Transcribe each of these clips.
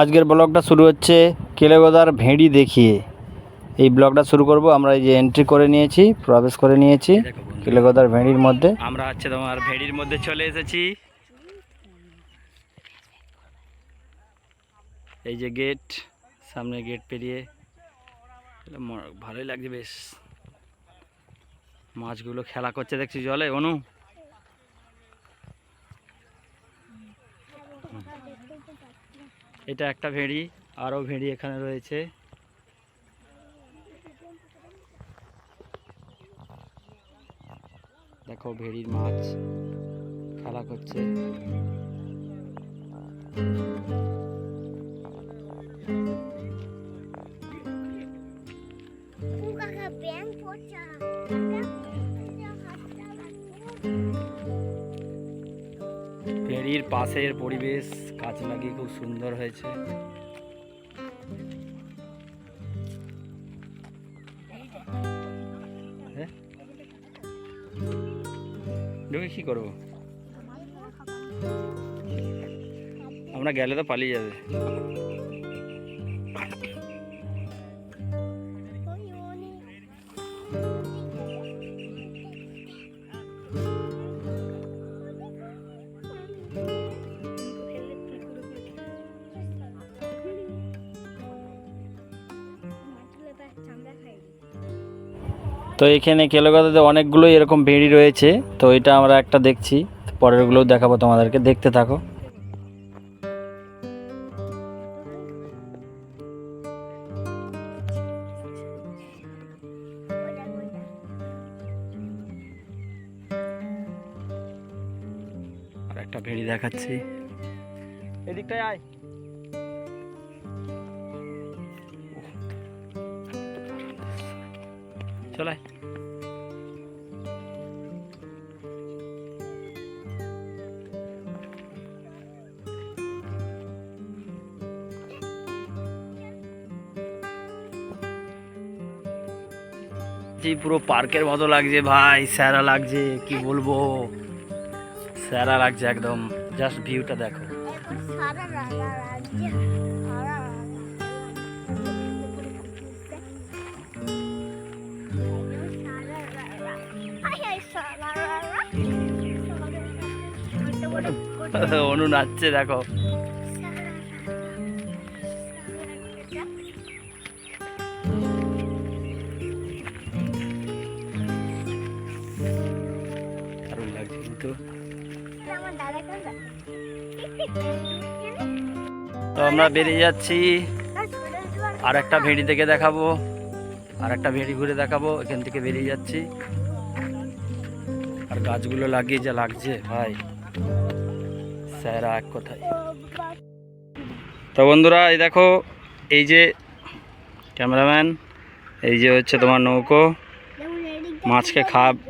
আজকের ব্লগটা শুরু হচ্ছে কেলেগোদার ভেঁড়ি দেখিয়ে। এই ব্লগটা শুরু করব আমরা এই যে এন্ট্রি করে নিয়েছি প্রবেশ করে নিয়েছি কেলেগোদার ভেড়ির মধ্যে। আমরা হচ্ছে তোমার ভেড়ির মধ্যে চলে এসেছি। এই যে গেট সামনে গেট পেরিয়ে। ভালোই লাগছে বেশ। মাছগুলো খেলা করছে দেখছি জলে অনু। এটা একটা ভেড়ি আরও ভেড়ি এখানে রয়েছে। দেখো ভেড়ির মাছ খেলা করছে। কাকা পাশের পরিবেশ কাজ লাগিয়ে খুব সুন্দর হয়েছে। হ্যাঁ? কি করব? আমরা গেলে তো পালিয়ে যাবে। তো এখানে কেলোগাদাতে অনেকগুলোই এরকম ভেড়ি রয়েছে। তো এটা আমরা একটা দেখছি। পরেরগুলোও দেখাবো তোমাদেরকে। দেখতে থাকো। একটা ভেড়ি দেখাচ্ছি। এদিকটায় আয়। চলে জি, পুরো পার্কের মতো লাগছে ভাই, স্যারা লাগছে, কি বলব? স্যারা লাগছে একদম জাস্ট ভিউটা দেখো। অনু নাচছে, দেখো। তো আমরা বেরিয়ে যাচ্ছি। আর একটা ভেড়ি থেকে দেখাবো। আর একটা ভেড়ি ঘুরে দেখাবো। এখান থেকে বেরিয়ে যাচ্ছি। আর গাছগুলো লাগিয়ে যা লাগছে, ভাই। স্যারা এক কথায়? তো বন্ধুরা, এই দেখো, এই যে ক্যামেরাম্যান, এই যে হচ্ছে তোমার নৌকো, মাছকে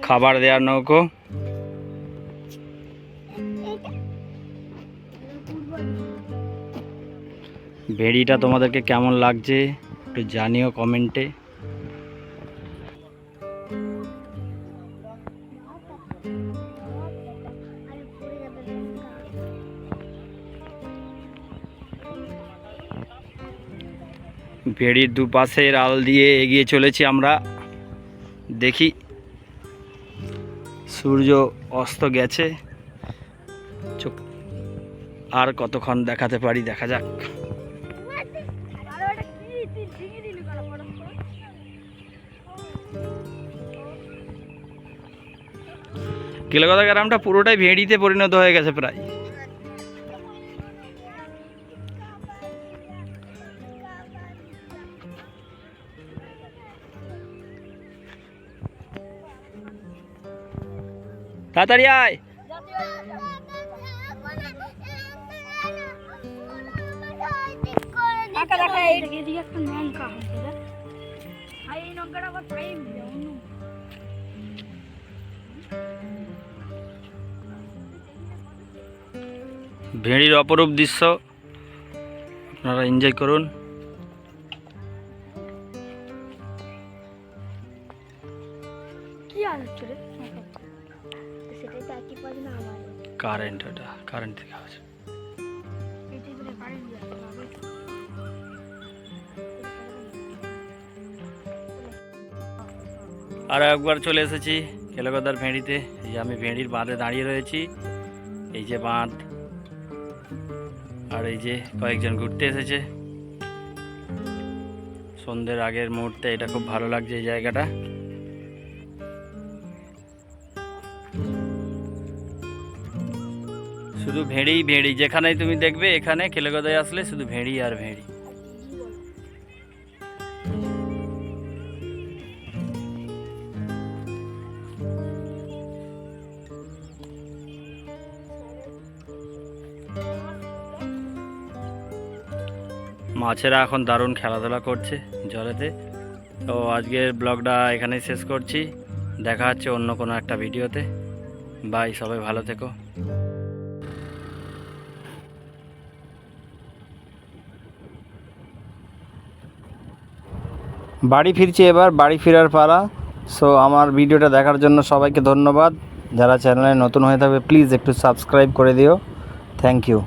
খাবার দেওয়ার নৌকো। ভেড়িটা তোমাদেরকে কেমন লাগছে একটু জানিও কমেন্টে। ভেড়ির দুপাশের আল দিয়ে এগিয়ে চলেছি আমরা। দেখি, সূর্য অস্ত গেছে। চোখ, আর কতক্ষণ দেখাতে পারি? দেখা যাক। কিলকতা গ্রামটা পুরোটাই ভেড়িতে পরিণত হয়ে গেছে প্রায়। টাইম আয়। ভেড়ির অপরূপ দৃশ্য আপনারা এনজয় করুন। কারেন্ট, ওটা কারেন্ট থেকে আর একবার চলে এসেছি কেলাকদার ভেঁড়িতে। এই যে আমি ভেঁড়ির বাঁধে দাঁড়িয়ে রয়েছি। এই যে বাঁধ। আর এই যে কয়েকজন ঘুরতে এসেছে। সন্ধ্যের আগের মুহূর্তে এটা খুব ভালো লাগছে এই জায়গাটা। শুধু ভেড়ি ভেড়ি। যেখানেই তুমি দেখবে, এখানে কেলেগদায় আসলে শুধু ভেড়ি আর ভেড়ি। মাছেরা এখন দারুণ খেলাধুলা করছে জলেতে। তো আজকের ব্লগটা এখানেই শেষ করছি। দেখা হচ্ছে অন্য কোনো একটা ভিডিওতে। বাই, সবাই ভালো থেকো। বাড়ি ফিরছি এবার, বাড়ি ফেরার পালা। সো আমার ভিডিওটা দেখার জন্য সবাইকে ধন্যবাদ। যারা চ্যানেলে নতুন হয়ে থাকবে প্লিজ একটু সাবস্ক্রাইব করে দিও। Thank you